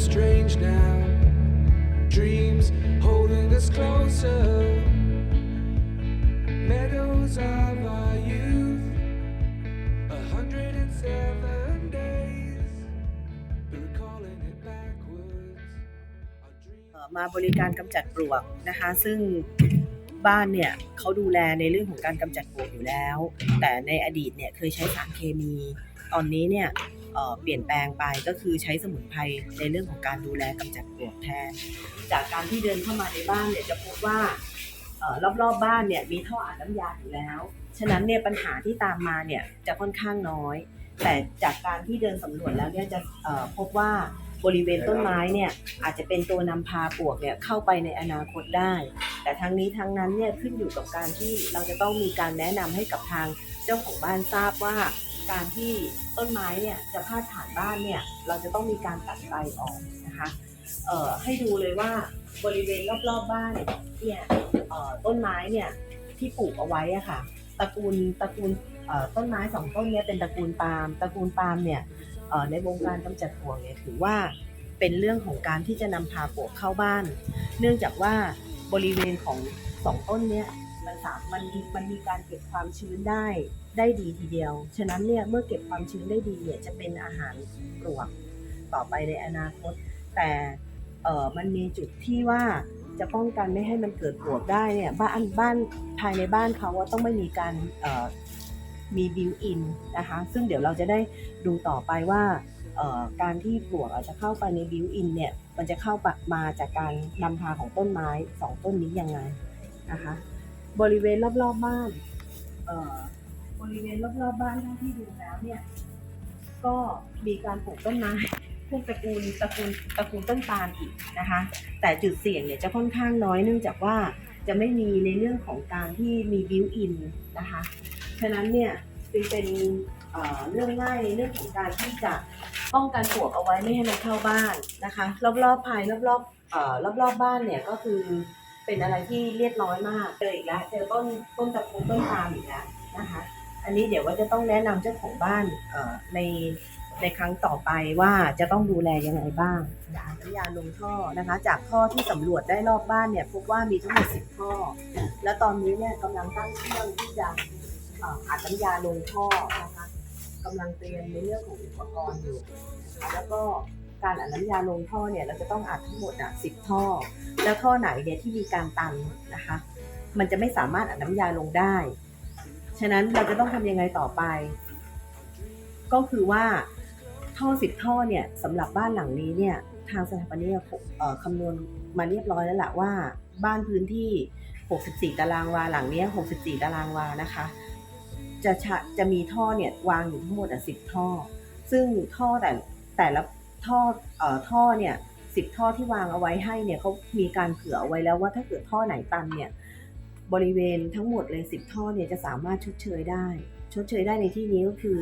strange now. Dreams holding us closer. Meadows of our youth. A hundred and seven. มาบริการกำจัดปลวกนะคะ ซึ่งบ้านเนี่ยเขาดูแลในเรื่องของการกำจัดปลวกอยู่แล้ว แต่ในอดีตเนี่ยเคยใช้สารเคมี ตอนนี้เนี่ย เปลี่ยนแปลงไปก็คือใช้สมุนไพรในเรื่องของการดูแลกำจัดปลวกแทน จากการที่เดินเข้ามาในบ้านเนี่ยจะพบว่ารอบๆบ้านเนี่ยมีท่ออัดน้ำยาอยู่แล้ว ฉะนั้นเนี่ยปัญหาที่ตามมาเนี่ยจะค่อนข้างน้อย แต่จากการที่เดินสำรวจแล้วเนี่ยจะพบว่าบริเวณต้นไม้เนี่ยอาจจะเป็นตัวนำพาปลวกเนี่ยเข้าไปในอนาคตได้ แต่ทั้งนี้ทั้งนั้นเนี่ยขึ้นอยู่กับการที่เราจะต้องมีการแนะนำให้กับทางเจ้าของบ้านทราบว่า การที่ต้นไม้เนี่ยจะพาดผ่านบ้านเนี่ยเราจะต้องมีการตัดใบออกนะคะเอ่อให้ดูเลยว่าบริเวณรอบๆบ้านเนี่ยเอ่อต้นไม้เนี่ยที่ปลูกเอาไว้อะค่ะตระกูลตระกูลเอ่อต้นไม้สองต้นเนี้เป็นตระกูลปาล์มตระกูลปาล์มเนี่ยเอ่อในวงการกำจัดปลวกเนี่ยถือว่าเป็นเรื่องของการที่จะนำพาปลวกเข้าบ้าน เนื่องจากว่าบริเวณของสองต้นเนี้ยมันสามมันมันมีการเก็บความชื้นได้ ได้ดีทีเดียว ฉะนั้นเนี่ยเมื่อเก็บความชื้นได้ดีเนี่ยจะเป็นอาหารปลวกต่อไปในอนาคต แต่เออมันมีจุดที่ว่าจะป้องกันไม่ให้มันเกิดปลวกได้เนี่ยบ้านบ้านภายในบ้านเขาว่าต้องไม่มีการเออมีบิวอินนะคะ ซึ่งเดี๋ยวเราจะได้ดูต่อไปว่าเออการที่ปลวกอาจจะเข้าไปในบิวอินเนี่ยมันจะเข้ามาจากการนำพาของต้นไม้สองต้นนี้ยังไงนะคะ บริเวณรอบๆบบ้านเออ บริเวณรอบๆบบ้านเท่าที่ดูแล้วเนี่ย ก็มีการปลูกต้นไม้พวกตระกูลตระกูลตระกูลต้นตาลอีกนะคะ แต่จุดเสี่ยงเนี่ยจะค่อนข้างน้อยเนื่องจากว่าจะไม่มีในเรื่องของการที่มีบิวอินนะคะ ฉะนั้นเนี่ยจึงเป็นเรื่องง่ายในเรื่องของการที่จะป้องกันปลวกเอาไว้ไม่ให้มันเข้าบ้านนะคะ รอบๆภายรอบๆเอ่อรอบๆบ้านเนี่ยก็คือเป็นอะไรที่เรียบร้อยมากเจออีกแล้วเจอต้นต้นตะปูต้นปาล์มอีกแล้วนะคะ อันนี้เดี๋ยวว่าจะต้องแนะนำเจ้าของบ้านในในครั้งต่อไปว่าจะต้องดูแลยังไงบ้างยาน้ำยาลงท่อนะคะ จากท่อที่สำรวจได้รอบบ้านเนี่ยพบว่ามีทั้งหมด10ท่อ แล้วตอนนี้เนี่ยกำลังตั้งเครื่องที่จะอัดน้ำยาลงท่อนะคะกำลังเตรียมในเรื่องของอุปกรณ์อยู่แล้วก็การอัดน้ำยาลงท่อเนี่ยเราจะต้องอัดทั้งหมดอะสิบท่อ แล้วท่อไหนเนี่ยที่มีการตันนะคะ มันจะไม่สามารถอัดน้ำยาลงได้ ฉะนั้นเราจะต้องทำยังไงต่อไป ก็คือว่าท่อสิบท่อเนี่ยสำหรับบ้านหลังนี้เนี่ยทางสถาปนิกคำนวณมาเรียบร้อยแล้วแหละว่าบ้านพื้นที่ 64 ตารางวาหลังนี้ 64 ตารางวานะคะ จะชะจะมีท่อเนี่ยวางอยู่ทั้งหมดอะ10ท่อ ซึ่งท่อแต่แต่ละท่อเอ่อท่อเนี่ยสิบท่อที่วางเอาไว้ให้เนี่ยเขามีการเผื่อเอาไว้แล้วว่าถ้าเกิดท่อไหนตันเนี่ย บริเวณทั้งหมดเลยสิบท่อเนี่ยจะสามารถชดเชยได้ ชดเชยได้ในที่นี้ก็คือ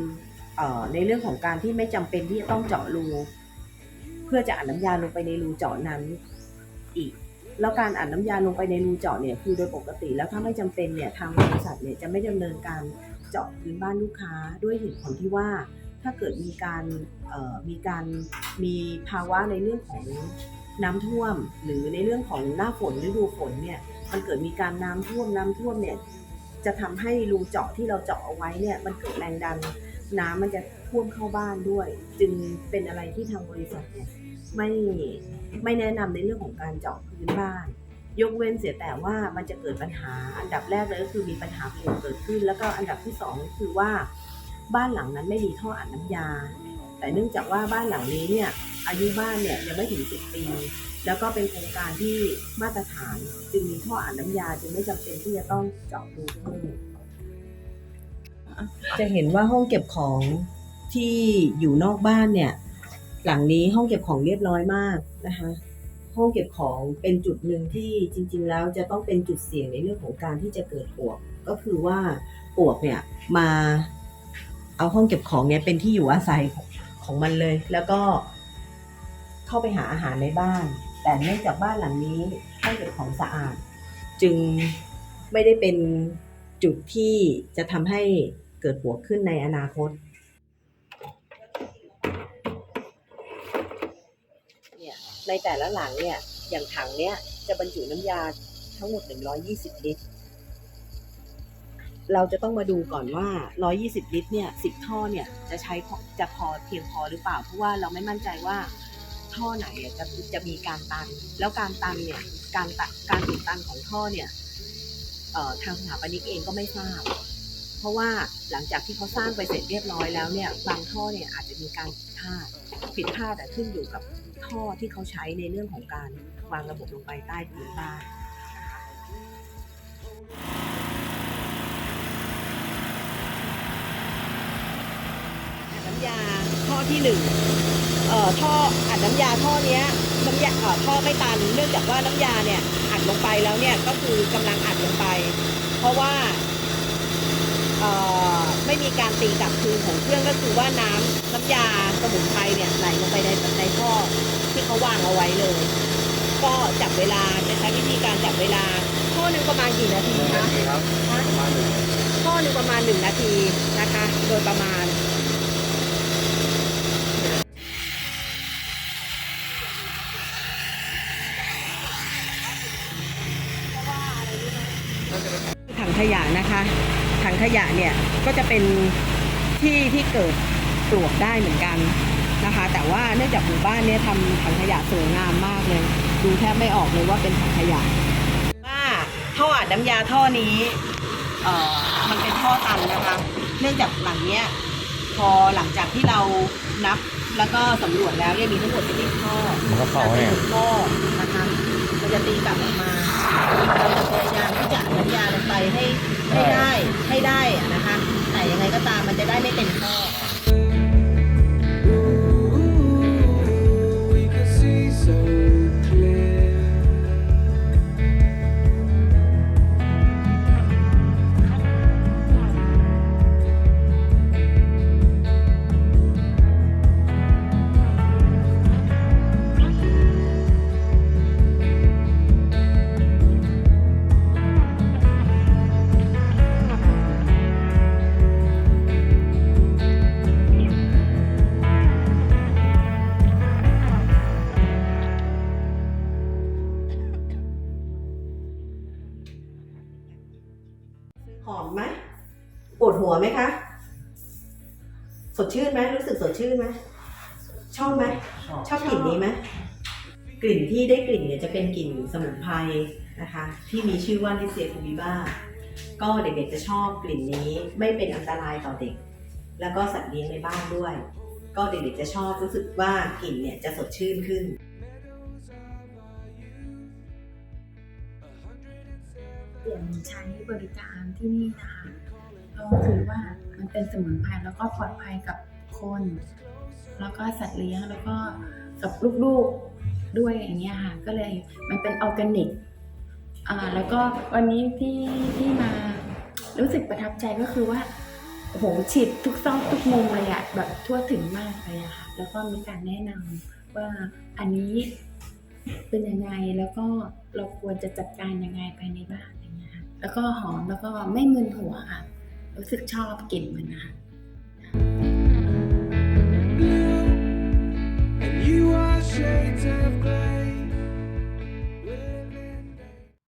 เออในเรื่องของการที่ไม่จำเป็นที่จะต้องเจาะรู เพื่อจะอัดน้ำยาลงไปในรูเจาะนั้นอีก แล้วการอัดน้ำยาลงไปในรูเจาะเนี่ยคือโดยปกติแล้วถ้าไม่จำเป็นเนี่ยทางบริษัทเนี่ยจะไม่ดำเนินการเจาะพื้นบ้านลูกค้าด้วยเหตุผลที่ว่าถ้าเกิดมีการเอ่อมีการมีภาวะในเรื่องของ น้ำท่วม หรือในเรื่องของหน้าฝนฤดูฝนเนี่ยมันเกิดมีการน้ำท่วมน้ำท่วมเนี่ยจะทำให้รูเจาะที่เราเจาะเอาไว้เนี่ยมันเกิดแรงดัน น้ำมันจะท่วมเข้าบ้านด้วย จึงเป็นอะไรที่ทางบริษัทเนี่ยไม่ไม่แนะนำในเรื่องของการเจาะพื้นบ้าน ยกเว้นเสียแต่ว่ามันจะเกิดปัญหาอันดับแรกเลยก็คือมีปัญหาปลเกิดขึ้น แล้วก็อันดับที่สองก็คือว่าบ้านหลังนั้นไม่มีท่ออัดน้ำยา แต่เนื่องจากว่าบ้านหลังนี้เนี่ยอายุบ้านเนี่ยยังไม่ถึงสิบปี แล้วก็เป็นโครงการที่มาตรฐานจึงมีท่ออัดน้ำยาจึงไม่จำเป็นที่จะต้องเจาะรูเพิ่มจะเห็นว่าห้องเก็บของที่อยู่นอกบ้านเนี่ย หลังนี้ห้องเก็บของเรียบร้อยมากนะคะ ห้องเก็บของเป็นจุดหนึ่งที่จริง ๆ แล้วจะต้องเป็นจุดเสี่ยงในเรื่องของการที่จะเกิดปวก ก็คือว่าปวกเนี่ยมาเอาห้องเก็บของเนี่ยเป็นที่อยู่อาศัย ของมันเลย แล้วก็เข้าไปหาอาหารในบ้าน แต่เนื่องจากบ้านหลังนี้ห้เก็บของสะอาด จึงไม่ได้เป็นจุดที่จะทำให้เกิดปลวขึ้นในอนาคตเนี่ยในแต่ละหลังเนี่ยอย่างถังเนี้ยจะบรรจุน้ำยาทั้งหมด 120 ลิตร เราจะต้องมาดูก่อนว่า 120 ลิตรเนี่ย 10 ท่อเนี่ย จะใช้จะพอเพียงพอหรือเปล่า เพราะว่าเราไม่มั่นใจว่าท่อไหนจะจะมีการตัน แล้วการตันเนี่ย การตะการติดตันของท่อเนี่ยทางสถาปนิกเองก็ไม่ทราบ เพราะว่าหลังจากที่เขาสร้างไปเสร็จเรียบร้อยแล้วเนี่ย บางท่อเนี่ยอาจจะมีการผิดพลาด ผิดพลาดแต่ขึ้นอยู่กับท่อที่เขาใช้ในเรื่องของการวางระบบลงไปใต้พื้นบ้านำยาท่อที่หนึ่งเอ่อท่ออัดน้ำยาท่อเนี้ยน้ำยาเอ่อท่อไม่ตัน เนื่องจากว่าน้ำยาเนี่ยอัดลงไปแล้วเนี่ยก็คือกำลังอัดลงไป เพราะว่าเอ่อไม่มีการตีกลับคืนของเครื่องก็คือว่าน้ำน้ำยาสมุนไพรเนี่ยไหลลงไปในในท่อที่เขาวางเอาไว้เลย ก็จับเวลาจะใช้วิธีการจับเวลาท่อหนึ่งประมาณกี่นาทีคะ ครับฮะประมาณหนึ่งท่อหนึ่งประมาณหนึ่งนาทีนะคะ โดยประมาณ ถังขยะนะคะ ถังขยะเนี่ยก็จะเป็นที่ที่เกิดปลวกได้เหมือนกันนะคะ แต่ว่าเนื่องจากหมู่บ้านเนี่ยทำถังขยะสวยงามมากเลย ดูแทบไม่ออกเลยว่าเป็นถังขยะว่าท่ออัดน้ำยาท่อนี้เอ่อมันเป็นท่อตันนะคะ เนื่องจากหลังเนี้ยพอหลังจากที่เรานับแล้วก็สำรวจแล้วเนี่ยมีทั้งหมดเป็นท่อมันก็เป่าแต่เนี่ยเป็นท่อนะคะมันจะตีกลับออกมา สดชื่นไหมรู้สึกสดชื่นไหมชอบไหมชอบกลิ่นนี้ไหมกลิ่นที่ได้กลิ่นเนี่ยจะเป็นกลิ่นสมุนไพรนะคะ ที่มีชื่อว่าลิเซียคูบิบ้าก็เด็กๆจะชอบกลิ่นนี้ไม่เป็นอันตรายต่อเด็ก แล้วก็สัตว์เลี้ยงในบ้านด้วย ก็เด็กๆจะชอบรู้สึกว่ากลิ่นเนี่ยจะสดชื่นขึ้น Meadows of our youth, a hundred and seven เปลี่ยนใช้บริการที่นี่นะคะ เราถือว่ามันเป็นสมุนไพรแล้วก็ปลอดภัยกับคน แล้วก็สัตว์เลี้ยงแล้วก็กับลูกๆด้วยอย่างเงี้ยค่ะ ก็เลยมันเป็นออร์แกนิกอ่าแล้วก็วันนี้ที่ที่มารู้สึกประทับใจก็คือว่าโอ้โหฉีดทุกซอกทุกมุมเลยอะแบบทั่วถึงมากเลยอะค่ะ แล้วก็มีการแนะนำว่าอันนี้เป็นยังไงแล้วก็เราควรจะจัดการยังไงภายในบ้านอย่างเงี้ยค่ะแล้วก็หอมแล้วก็ไม่มึนหัวค่ะ รู้สึกชอบกลิ่นมันนะคะ blue, and you are shades of